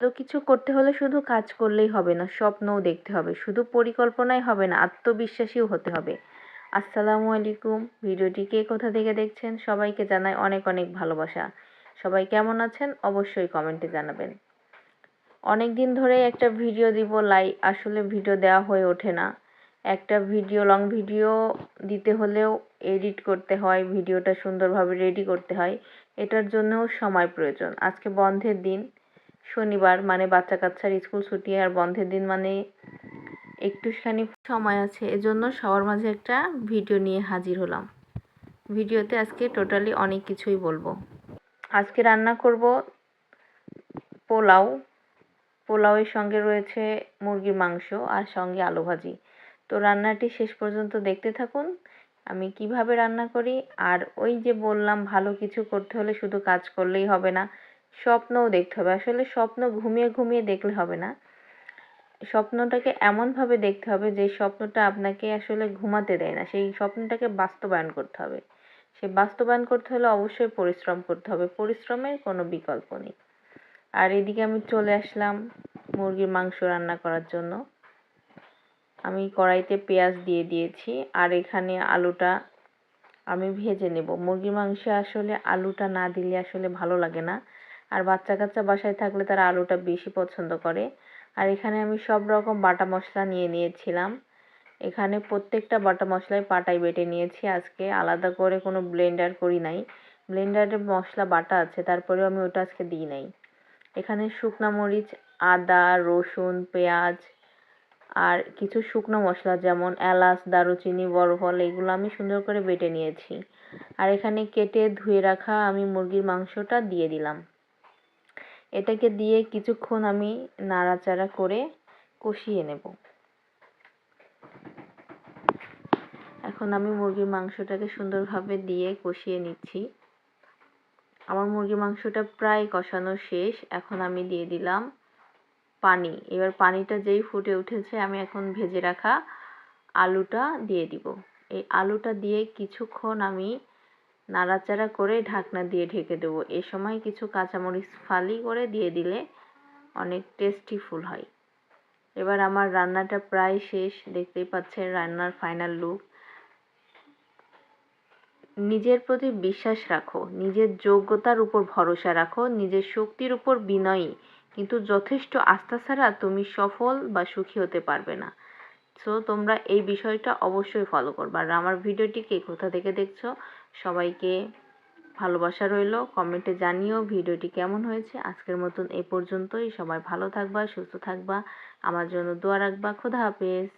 তো কিছু করতে হলে শুধু কাজ করলেই হবে না, স্বপ্নও দেখতে হবে। শুধু পরিকল্পনাই হবে না, আত্মবিশ্বাসীও হতে হবে। আসসালামু আলাইকুম। ভিডিওটি কে কোথা থেকে দেখছেন? সবাইকে জানাই অনেক অনেক ভালোবাসা। সবাই কেমন আছেন? অবশ্যই কমেন্টে জানাবেন। অনেক দিন ধরে একটা ভিডিও দিব, লাই, আসলে ভিডিও দেওয়া হয়ে ওঠে না। একটা ভিডিও, লং ভিডিও দিতে হলেও এডিট করতে হয়, ভিডিওটা সুন্দরভাবে রেডি করতে হয়। এটার জন্যও সময় প্রয়োজন। আজকে বন্ধের দিন। শনিবার মানে বাচ্চা কাচ্চার স্কুল ছুটি আর বন্ধের দিন মানে একটুখানি সময় আছে। এজন্য সবার মাঝে একটা ভিডিও নিয়ে হাজির হলাম। ভিডিওতে আজকে টোটালি অনেক কিছুই বলব। আজকে রান্না করব পোলাও। পোলাওয়ের সঙ্গে রয়েছে মুরগির মাংস আর সঙ্গে আলু ভাজি। তো রান্নাটি শেষ পর্যন্ত দেখতে থাকুন। আমি কীভাবে রান্না করি? আর ওই যে বললাম, ভালো কিছু করতে হলে শুধু কাজ করলেই হবে না। স্বপ্নও দেখতে হবে। আসলে স্বপ্ন ঘুমিয়ে ঘুমিয়ে দেখলে হবে না। স্বপ্নটাকে এমনভাবে দেখতে হবে যে স্বপ্নটা আপনাকে আসলে ঘুমাতে দেয় না। সেই স্বপ্নটাকে বাস্তবায়ন করতে হবে। সে বাস্তবায়ন করতে হলে অবশ্যই পরিশ্রম করতে হবে। পরিশ্রমের কোনো বিকল্প নেই। আর এদিকে আমি চলে আসলাম মুরগির মাংস রান্না করার জন্য। আমি কড়াইতে পেঁয়াজ দিয়ে দিয়েছি আর এখানে আলুটা আমি ভেজে নেব। মুরগির মাংসে আসলে আলুটা না দিলে আসলে ভালো লাগে না। আর বাচ্চা কাচ্চা বাসায় থাকলে তারা আলুটা বেশি পছন্দ করে। আর এখানে আমি সব রকম বাটা মশলা নিয়ে নিয়েছিলাম। এখানে প্রত্যেকটা বাটা মশলাই পাটাই বেটে নিয়েছি। আজকে আলাদা করে কোনো ব্লেন্ডার করি নাই। ব্লেন্ডারে মশলা বাটা আছে, তারপরেও আমি ওটা আজকে দিই নাই। এখানে শুকনা মরিচ, আদা, রসুন, পেঁয়াজ আর কিছু শুকনো মশলা যেমন এলাচ, দারুচিনি বড় ফল এগুলো আমি সুন্দর করে বেটে নিয়েছি। আর এখানে কেটে ধুয়ে রাখা আমি মুরগির মাংসটা দিয়ে দিলাম। এটাকে দিয়ে কিছুক্ষণ আমি নাড়াচাড়া করে কষিয়ে নেব। এখন আমি মুরগির মাংসটাকে সুন্দরভাবে দিয়ে কষিয়ে নিচ্ছি। আমার মুরগির মাংসটা প্রায় কষানো শেষ। এখন আমি দিয়ে দিলাম পানি। এবার পানিটা যেই ফুটে উঠেছে, আমি এখন ভেজে রাখা আলুটা দিয়ে দিব। এই আলুটা দিয়ে কিছুক্ষণ আমি নাড়াচাড়া করে ঢাকনা দিয়ে ঢেকে দেবো। এ সময় কিছু কাঁচামরিচ ফালি করে দিয়ে দিলে অনেক টেস্টি ফুল হয়। এবার আমার রান্নাটা প্রায় শেষ। দেখতেই পাচ্ছেন রান্নার ফাইনাল লুক নিজের প্রতি বিশ্বাস রাখো, নিজের যোগ্যতার উপর ভরসা রাখো, নিজের শক্তির উপর বিনয়ী। কিন্তু যথেষ্ট আস্থা ছাড়া তুমি সফল বা সুখী হতে পারবে না। সো তোমরা এই বিষয়টা অবশ্যই ফলো করবে। আর আমার ভিডিওটিকে কোথা থেকে দেখছ? সবাইকে ভালোবাসা রইল। কমেন্টে জানিও ভিডিওটি কেমন হয়েছে। আজকের মতন এ পর্যন্তই। সবাই ভালো থাকবা, সুস্থ থাকবা। আমার জন্য দোয়া রাখবা। খোদা হাফেজ।